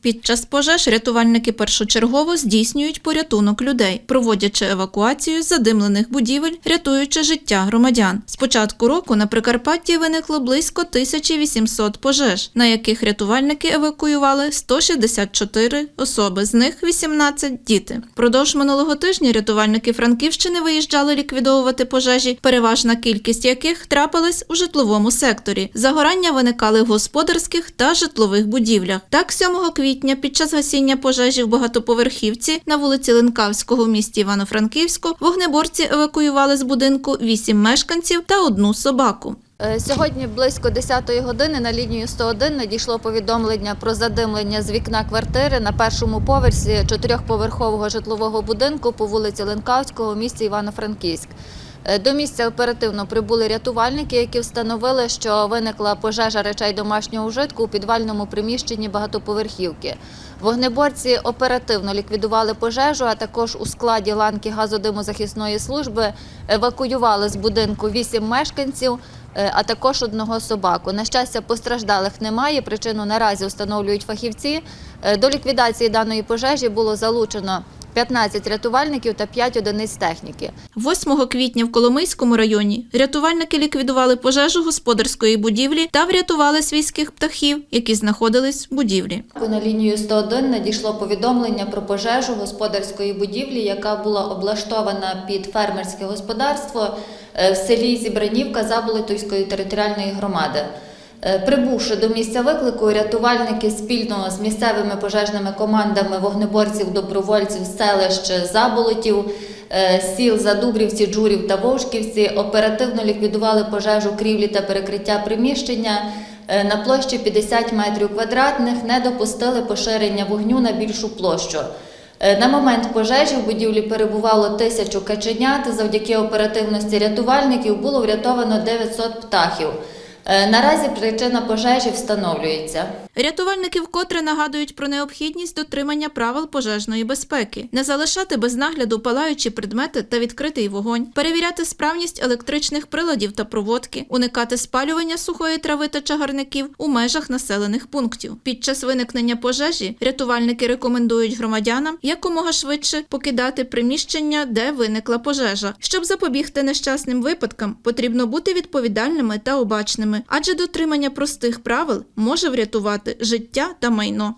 Під час пожеж рятувальники першочергово здійснюють порятунок людей, проводячи евакуацію задимлених будівель, рятуючи життя громадян. З початку року на Прикарпатті виникло близько 1800 пожеж, на яких рятувальники евакуювали 164 особи, з них 18 – діти. Продовж минулого тижня рятувальники Франківщини виїжджали ліквідовувати пожежі, переважна кількість яких трапилась у житловому секторі. Загорання виникали в господарських та житлових будівлях. Так, 7 квітня під час гасіння пожежі в багатоповерхівці на вулиці Ленкавського в місті Івано-Франківську вогнеборці евакуювали з будинку 8 мешканців та одну собаку. Е, Сьогодні близько 10-ї години на лінію 101 надійшло повідомлення про задимлення з вікна квартири на першому поверсі чотирьохповерхового житлового будинку по вулиці Ленкавського в місті Івано-Франківськ. Е, До місця оперативно прибули рятувальники, які встановили, що виникла пожежа речей домашнього ужитку у підвальному приміщенні багатоповерхівки. Вогнеборці оперативно ліквідували пожежу, а також у складі ланки газодимозахисної служби евакуювали з будинку вісім мешканців, а також одного собаку. На щастя, постраждалих немає. Причину наразі встановлюють фахівці. Е, До ліквідації даної пожежі було залучено 15 рятувальників та 5 одиниць техніки. 8 квітня в Коломийському районі рятувальники ліквідували пожежу господарської будівлі та врятували свійських птахів, які знаходились в будівлі. На лінію 101 надійшло повідомлення про пожежу господарської будівлі, яка була облаштована під фермерське господарство е, в селі Зібранівка Заболотівської територіальної громади. Е, Прибувши до місця виклику, рятувальники спільно з місцевими пожежними командами вогнеборців, добровольців селищ Заболотів, е, сіл Задубрівці, Джурів та Вовшківці оперативно ліквідували пожежу крівлі та перекриття приміщення. Е, На площі 50 метрів квадратних не допустили поширення вогню на більшу площу. Е, На момент пожежі в будівлі перебувало тисячу каченят. Завдяки оперативності рятувальників було врятовано 900 птахів. Е, Наразі причина пожежі встановлюється. Рятувальники вкотре нагадують про необхідність дотримання правил пожежної безпеки, не залишати без нагляду палаючі предмети та відкритий вогонь, перевіряти справність електричних приладів та проводки, уникати спалювання сухої трави та чагарників у межах населених пунктів. Під час виникнення пожежі рятувальники рекомендують громадянам якомога швидше покидати приміщення, де виникла пожежа. Щоб запобігти нещасним випадкам, потрібно бути відповідальними та обачними, адже дотримання простих правил може врятувати життя та майно.